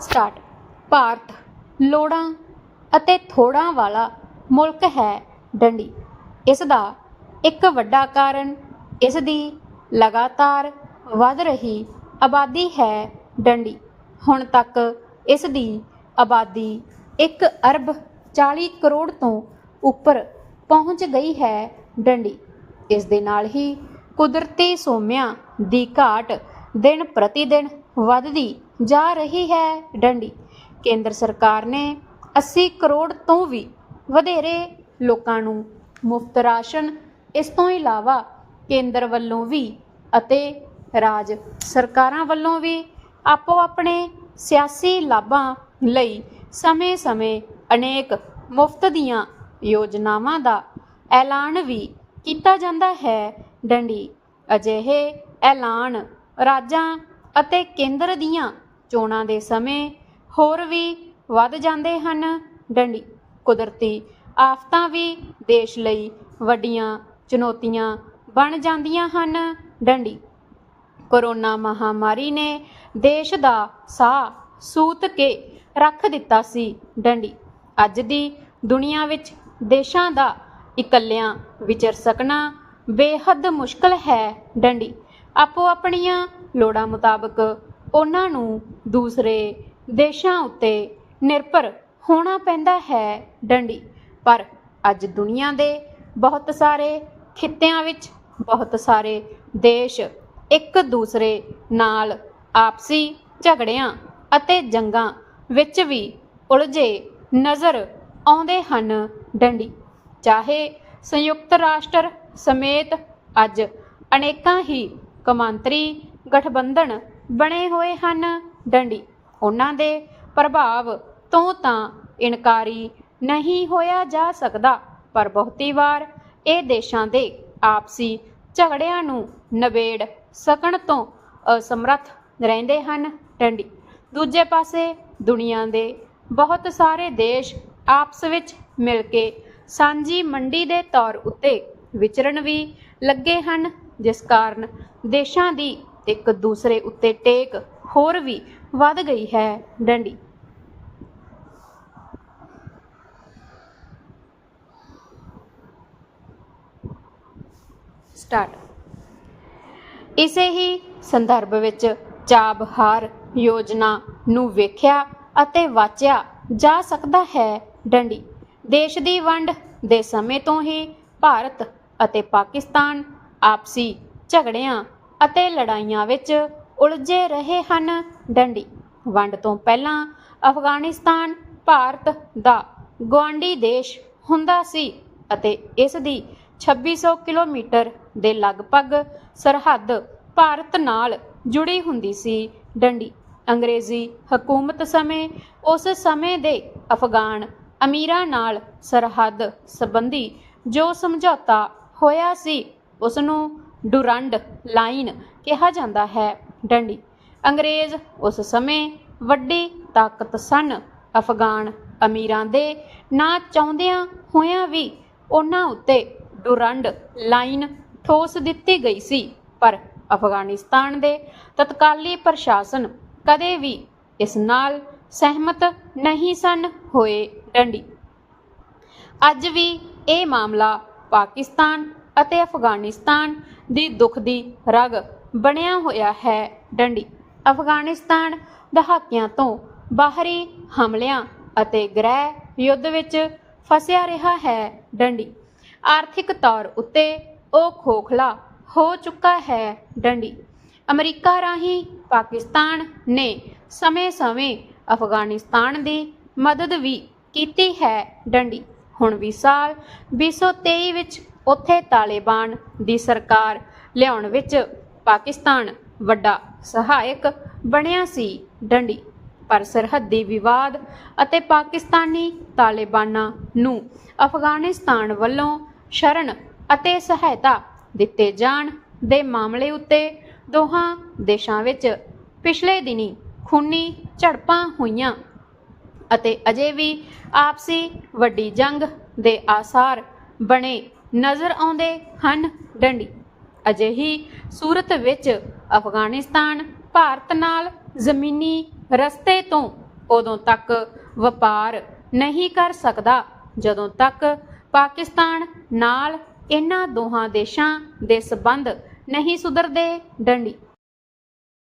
Start. Bharat ਲੋੜਾਂ ਅਤੇ ਥੋੜਾਂ ਵਾਲਾ ਮੁਲਕ ਹੈ ਡੰਡੀ। ਇਸ ਦਾ ਇੱਕ ਵੱਡਾ ਕਾਰਨ ਇਸ ਦੀ ਲਗਾਤਾਰ ਵਧ ਰਹੀ ਆਬਾਦੀ ਹੈ ਡੰਡੀ। ਹੁਣ ਤੱਕ ਇਸ ਦੀ ਆਬਾਦੀ 1 ਅਰਬ 40 ਕਰੋੜ ਤੋਂ ਉੱਪਰ ਪਹੁੰਚ ਗਈ ਹੈ ਡੰਡੀ। ਇਸ ਦੇ ਨਾਲ ਹੀ ਕੁਦਰਤੀ ਸੋਮਿਆਂ ਦੀ ਘਾਟ ਦਿਨ ਪ੍ਰਤੀ ਦਿਨ ਵੱਧਦੀ ਜਾ ਰਹੀ ਹੈ ਡੰਡੀ। ਕੇਂਦਰ ਸਰਕਾਰ ਨੇ 80 ਕਰੋੜ ਤੋਂ ਵੀ ਵਧੇਰੇ ਲੋਕਾਂ ਨੂੰ ਮੁਫਤ ਰਾਸ਼ਨ ਇਸ ਤੋਂ ਇਲਾਵਾ ਕੇਂਦਰ ਵੱਲੋਂ ਵੀ ਅਤੇ ਰਾਜ ਸਰਕਾਰਾਂ ਵੱਲੋਂ ਵੀ ਆਪੋ ਆਪਣੇ ਸਿਆਸੀ ਲਾਭਾਂ ਲਈ ਸਮੇਂ-ਸਮੇਂ ਅਨੇਕ ਮੁਫਤ ਦੀਆਂ ਯੋਜਨਾਵਾਂ ਦਾ ਐਲਾਨ ਵੀ ਕੀਤਾ ਜਾਂਦਾ ਹੈ ਡੰਡੀ। ਅਜਿਹੇ ਐਲਾਨ ਰਾਜਾਂ ਅਤੇ ਕੇਂਦਰ ਦੀਆਂ ਚੋਣਾਂ ਦੇ ਸਮੇਂ ਹੋਰ ਵੀ ਵੱਧ ਜਾਂਦੇ ਹਨ। ਡੰਡੀ, ਕੁਦਰਤੀ ਆਫਤਾਂ ਵੀ ਦੇਸ਼ ਲਈ ਵੱਡੀਆਂ ਚੁਣੌਤੀਆਂ ਬਣ ਜਾਂਦੀਆਂ ਹਨ। ਡੰਡੀ, ਕਰੋਨਾ ਮਹਾਮਾਰੀ ਨੇ ਦੇਸ਼ ਦਾ ਸਾਹ ਸੂਤ ਕੇ ਰੱਖ ਦਿੱਤਾ ਸੀ। ਡੰਡੀ, ਅੱਜ ਦੀ ਦੁਨੀਆ ਵਿੱਚ ਦੇਸ਼ਾਂ ਦਾ ਇਕੱਲਿਆਂ ਵਿਚਰ ਸਕਣਾ ਬੇਹੱਦ ਮੁਸ਼ਕਲ ਹੈ। ਡੰਡੀ ਆਪੋ ਆਪਣੀਆਂ ਲੋੜਾਂ ਮੁਤਾਬਕ ਉਹਨਾਂ ਨੂੰ ਦੂਸਰੇ ਦੇਸ਼ਾਂ ਉੱਤੇ ਨਿਰਭਰ ਹੋਣਾ ਪੈਂਦਾ ਹੈ ਡੰਡੀ। ਪਰ ਅੱਜ ਦੁਨੀਆ ਦੇ ਬਹੁਤ ਸਾਰੇ ਖਿੱਤਿਆਂ ਵਿੱਚ ਬਹੁਤ ਸਾਰੇ ਦੇਸ਼ ਇੱਕ ਦੂਸਰੇ ਨਾਲ ਆਪਸੀ ਝਗੜਿਆਂ ਅਤੇ ਜੰਗਾਂ ਵਿੱਚ ਵੀ ਉਲਝੇ ਨਜ਼ਰ ਆਉਂਦੇ ਹਨ ਡੰਡੀ। ਚਾਹੇ ਸੰਯੁਕਤ ਰਾਸ਼ਟਰ ਸਮੇਤ ਅੱਜ ਅਨੇਕਾਂ ਹੀ ਕਮਾਂਤਰੀ ਗਠਬੰਧਨ ਬਣੇ ਹੋਏ ਹਨ। ਡੰਡੀ, ਉਹਨਾਂ ਦੇ ਪ੍ਰਭਾਵ ਤੋਂ ਤਾਂ ਇਨਕਾਰੀ ਨਹੀਂ ਹੋਇਆ ਜਾ ਸਕਦਾ, ਪਰ ਬਹੁਤੀ ਵਾਰ ਇਹ ਦੇਸ਼ਾਂ ਦੇ ਆਪਸੀ ਝਗੜਿਆਂ ਨੂੰ ਨਵੇੜ ਸਕਣ ਤੋਂ ਅਸਮਰੱਥ ਰਹਿੰਦੇ ਹਨ। ਡੰਡੀ, ਦੂਜੇ ਪਾਸੇ ਦੁਨੀਆ ਦੇ ਬਹੁਤ ਸਾਰੇ ਦੇਸ਼ ਆਪਸ ਵਿੱਚ ਮਿਲ ਕੇ ਸਾਂਝੀ ਮੰਡੀ ਦੇ ਤੌਰ ਉੱਤੇ ਵਿਚਰਨ ਵੀ ਲੱਗੇ ਹਨ, ਜਿਸ ਕਾਰਨ ਦੇਸ਼ਾਂ ਦੀ ਇੱਕ ਦੂਸਰੇ ਉੱਤੇ ਟੇਕ ਹੋਰ ਵੀ ਵੱਧ ਗਈ ਹੈ ਡੰਡੀ। ਸਟਾਰਟ। ਇਸੇ ਹੀ ਸੰਦਰਭ ਵਿੱਚ ਚਾਬਹਾਰ ਯੋਜਨਾ ਨੂੰ ਵੇਖਿਆ ਅਤੇ ਵਾਚਿਆ ਜਾ ਸਕਦਾ ਹੈ ਡੰਡੀ। ਦੇਸ਼ ਦੀ ਵੰਡ ਦੇ ਸਮੇਂ ਤੋਂ ਹੀ ਭਾਰਤ ਅਤੇ ਪਾਕਿਸਤਾਨ ਆਪਸੀ ਝਗੜਿਆਂ ਅਤੇ ਲੜਾਈਆਂ ਵਿੱਚ ਉਲਝੇ ਰਹੇ ਹਨ ਡੰਡੀ। ਵੰਡ ਤੋਂ ਪਹਿਲਾਂ ਅਫਗਾਨਿਸਤਾਨ ਭਾਰਤ ਦਾ ਗੁਆਂਢੀ ਦੇਸ਼ ਹੁੰਦਾ ਸੀ ਅਤੇ ਇਸ ਦੀ 2600 ਕਿਲੋਮੀਟਰ ਦੇ ਲਗਭਗ ਸਰਹੱਦ ਭਾਰਤ ਨਾਲ ਜੁੜੀ ਹੁੰਦੀ ਸੀ ਡੰਡੀ। ਅੰਗਰੇਜ਼ੀ ਹਕੂਮਤ ਸਮੇਂ ਉਸ ਸਮੇਂ ਦੇ ਅਫਗਾਨ ਅਮੀਰਾਂ ਨਾਲ ਸਰਹੱਦ ਸੰਬੰਧੀ ਜੋ ਸਮਝੌਤਾ ਹੋਇਆ ਸੀ, ਉਸ ਨੂੰ ਡੁਰੰਡ ਲਾਈਨ ਕਿਹਾ ਜਾਂਦਾ ਹੈ। ਡੰਡੀ, ਅੰਗਰੇਜ਼ ਉਸ ਸਮੇਂ ਵੱਡੀ ਤਾਕਤ ਸਨ। ਅਫਗਾਨ ਅਮੀਰਾਂ ਦੇ ਨਾ ਚਾਹੁੰਦਿਆਂ ਹੋਇਆਂ ਵੀ ਉਹਨਾਂ ਉੱਤੇ ਡੁਰੰਡ ਲਾਈਨ ਠੋਸ ਦਿੱਤੀ ਗਈ ਸੀ। ਪਰ ਅਫਗਾਨਿਸਤਾਨ ਦੇ ਤਤਕਾਲੀ ਪ੍ਰਸ਼ਾਸਨ ਕਦੇ ਵੀ ਇਸ ਨਾਲ ਸਹਿਮਤ ਨਹੀਂ ਸਨ ਹੋਏ। ਡੰਡੀ, ਅੱਜ ਵੀ ਇਹ ਮਾਮਲਾ ਪਾਕਿਸਤਾਨ ਅਤੇ ਅਫਗਾਨਿਸਤਾਨ ਦੀ ਦੁੱਖ ਦੀ ਰਗ ਬਣਿਆ ਹੋਇਆ ਹੈ ਡੰਡੀ। ਅਫਗਾਨਿਸਤਾਨ ਦਹਾਕਿਆਂ ਤੋਂ ਬਾਹਰੀ ਹਮਲਿਆਂ ਅਤੇ ਗ੍ਰਹਿ ਯੁੱਧ ਵਿੱਚ ਫਸਿਆ ਰਿਹਾ ਹੈ ਡੰਡੀ। ਆਰਥਿਕ ਤੌਰ ਉੱਤੇ ਉਹ ਖੋਖਲਾ ਹੋ ਚੁੱਕਾ ਹੈ ਡੰਡੀ। ਅਮਰੀਕਾ ਰਾਹੀਂ ਪਾਕਿਸਤਾਨ ਨੇ ਸਮੇਂ-ਸਮੇਂ ਅਫਗਾਨਿਸਤਾਨ ਦੀ ਮਦਦ ਵੀ ਕੀਤੀ ਹੈ ਡੰਡੀ। ਹੁਣ ਵੀ ਸਾਲ 2023 ਵਿੱਚ ਉੱਥੇ ਤਾਲਿਬਾਨ ਦੀ ਸਰਕਾਰ ਲਿਆਉਣ ਵਿੱਚ ਪਾਕਿਸਤਾਨ ਵੱਡਾ ਸਹਾਇਕ ਬਣਿਆ ਸੀ ਡੰਡੀ। ਪਰ ਸਰਹੱਦੀ ਵਿਵਾਦ ਅਤੇ ਪਾਕਿਸਤਾਨੀ ਤਾਲਿਬਾਨਾਂ ਨੂੰ ਅਫਗਾਨਿਸਤਾਨ ਵੱਲੋਂ ਸ਼ਰਨ ਅਤੇ ਸਹਾਇਤਾ ਦਿੱਤੇ ਜਾਣ ਦੇ ਮਾਮਲੇ ਉੱਤੇ ਦੋਹਾਂ ਦੇਸ਼ਾਂ ਵਿੱਚ ਪਿਛਲੇ ਦਿਨੀ ਖੂਨੀ ਝੜਪਾਂ ਹੋਈਆਂ ਅਤੇ ਅਜੇ ਵੀ ਆਪਸੀ ਵੱਡੀ ਜੰਗ ਦੇ ਆਸਾਰ ਬਣੇ। ਨਜ਼ਰ ਆਉਂਦੇ ਹਨ। ਡੰਡੀ। ਅਜਿਹੀ ਸੂਰਤ ਵਿੱਚ ਅਫਗਾਨਿਸਤਾਨ ਭਾਰਤ ਨਾਲ ਜ਼ਮੀਨੀ ਰਸਤੇ ਤੋਂ ਉਦੋਂ ਤੱਕ ਵਪਾਰ ਨਹੀਂ ਕਰ ਸਕਦਾ, ਜਦੋਂ ਤੱਕ ਪਾਕਿਸਤਾਨ ਨਾਲ ਇਹਨਾਂ ਦੋਹਾਂ ਦੇਸ਼ਾਂ ਦੇ ਸਬੰਧ ਨਹੀਂ ਸੁਧਰਦੇ। ਡੰਡੀ।